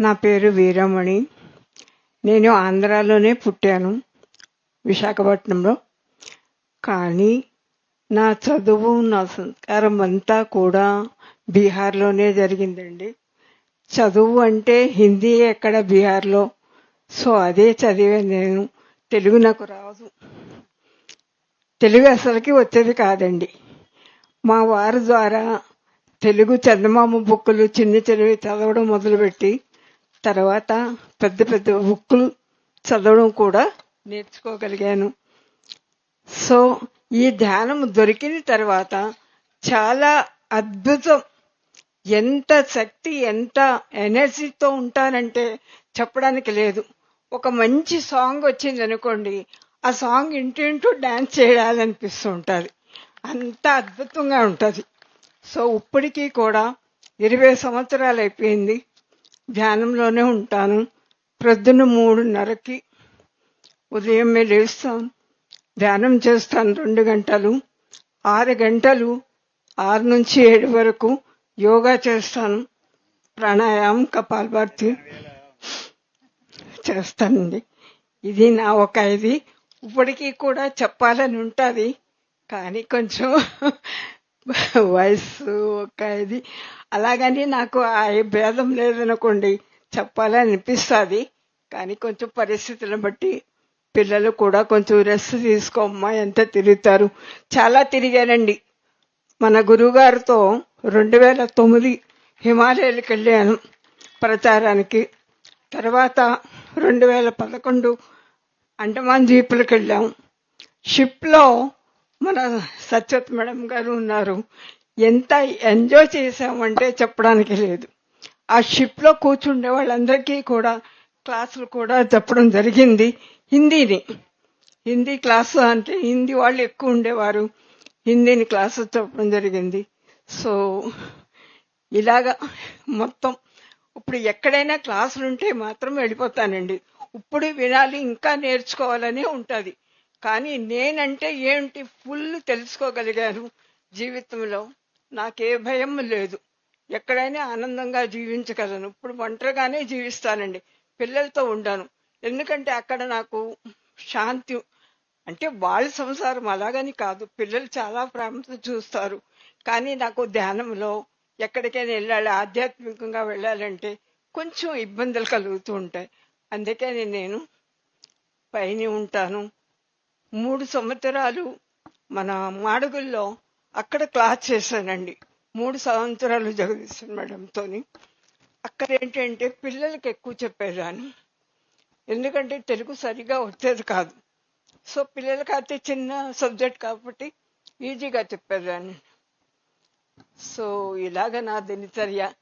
నా పేరు వీరమణి. నేను ఆంధ్రాలోనే పుట్టాను విశాఖపట్నంలో. కానీ నా చదువు నా సంస్కారం అంతా కూడా బీహార్లోనే జరిగిందండి. చదువు అంటే హిందీ ఎక్కడ బీహార్లో? సో అదే చదివాను నేను. తెలుగు నాకు రాదు. తెలుగు అసలుకి వచ్చేది కాదండి. మా వారి ద్వారా తెలుగు చందమామ బుక్కులు చిన్న చిన్నవి చదవడం మొదలుపెట్టి తర్వాత పెద్ద పెద్ద బుక్కులు చదవడం కూడా నేర్చుకోగలిగాను. సో ఈ ధ్యానం దొరికిన తర్వాత చాలా అద్భుతం. ఎంత శక్తి ఎంత ఎనర్జీతో ఉంటానంటే చెప్పడానికి లేదు. ఒక మంచి సాంగ్ వచ్చింది అనుకోండి ఆ సాంగ్ ఇంటింటూ డాన్స్ చేయాలనిపిస్తూ ఉంటుంది. అంత అద్భుతంగా ఉంటుంది. సో ఇప్పటికీ కూడా ఇరవై సంవత్సరాలు అయిపోయింది. ధ్యానంలోనే ఉంటాను. ప్రొద్దున మూడున్నరకి ఉదయమే లేస్తాను. ధ్యానం చేస్తాను రెండు గంటలు. ఆరు గంటలు ఆరు నుంచి ఏడు వరకు యోగా చేస్తాను. ప్రాణాయామం కపాలభాతి చేస్తానండి. ఇది నా ఒక ఇది. ఇప్పటికీ కూడా చెప్పాలని ఉంటుంది. కానీ కొంచెం వయసు ఒక ఇది. అలాగని నాకు ఆ భేదం లేదనుకోండి చెప్పాలని అనిపిస్తుంది కానీ కొంచెం పరిస్థితులను బట్టి పిల్లలు కూడా కొంచెం రెస్ట్ తీసుకోమ్మా ఎంత తిరుగుతారు. చాలా తిరిగానండి. మన గురువుగారితో రెండు వేల తొమ్మిది హిమాలయాలకు వెళ్ళాను ప్రచారానికి. తర్వాత రెండు వేల పదకొండు అండమాన్ ద్వీపులకు వెళ్ళాం. షిప్లో మన సత్యత్ మేడం గారు ఉన్నారు. ఎంత ఎంజాయ్ చేసామంటే చెప్పడానికి లేదు. ఆ షిప్లో కూర్చుండే వాళ్ళందరికీ కూడా క్లాసులు కూడా చెప్పడం జరిగింది. హిందీని. హిందీ క్లాసు అంటే హిందీ వాళ్ళు ఎక్కువ ఉండేవారు. హిందీని క్లాసు చెప్పడం జరిగింది. సో ఇలాగా మొత్తం ఇప్పుడు ఎక్కడైనా క్లాసులు ఉంటే మాత్రం వెళ్ళిపోతానండి. ఇప్పుడు వినాలి ఇంకా నేర్చుకోవాలని ఉంటుంది. కానీ నేనంటే ఏంటి ఫుల్ తెలుసుకోగలిగాను జీవితంలో. నాకే భయం లేదు. ఎక్కడైనా ఆనందంగా జీవించగలను. ఇప్పుడు ఒంటరిగానే జీవిస్తానండి. పిల్లలతో ఉంటాను ఎందుకంటే అక్కడ నాకు శాంతి అంటే వాళ్ళ సంసారం అలాగని కాదు. పిల్లలు చాలా ప్రేమతో చూస్తారు. కానీ నాకు ధ్యానంలో ఎక్కడికైనా వెళ్ళాలి ఆధ్యాత్మికంగా వెళ్ళాలంటే కొంచెం ఇబ్బందులు కలుగుతూ ఉంటాయి. అందుకని నేను పైన ఉంటాను. మూడు సంవత్సరాలు మన మాడుగుల్లో అక్కడ క్లాస్ చేశానండి. మూడు సంవత్సరాలు జగదీశ్వర మేడంతో అక్కడ ఏంటంటే పిల్లలకి ఎక్కువ చెప్పేదాన్ని. ఎందుకంటే తెలుగు సరిగా వచ్చేది కాదు. సో పిల్లలకి అయితే చిన్న సబ్జెక్ట్ కాబట్టి ఈజీగా చెప్పేదాన్ని. సో ఇలాగ నా దినచర్య.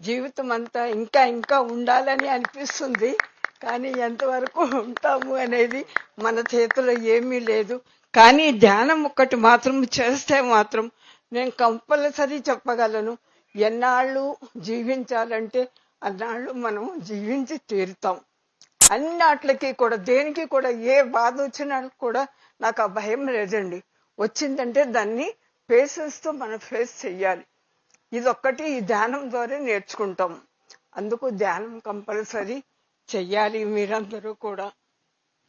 జీవితం అంతా ఇంకా ఇంకా ఉండాలని అనిపిస్తుంది. కానీ ఎంతవరకు ఉంటాము అనేది మన చేతిలో ఏమీ లేదు. కానీ ధ్యానం ఒక్కటి మాత్రం చేస్తే మాత్రం నేను కంపల్సరీ చెప్పగలను. ఎన్నాళ్ళు జీవించాలంటే అన్నాళ్ళు మనం జీవించి తీరుతాం. అన్నిటికి కూడా దేనికి కూడా ఏ బాధ వచ్చినా కూడా నాకు ఆ భయం లేదండి. వచ్చిందంటే దాన్ని పేషెన్స్తో మనం ఫేస్ చెయ్యాలి. ఇదొక్కటి ఈ ధ్యానం ద్వారా నేర్చుకుంటాం. అందుకు ధ్యానం కంపల్సరీ చెయ్యాలి మీరందరూ కూడా.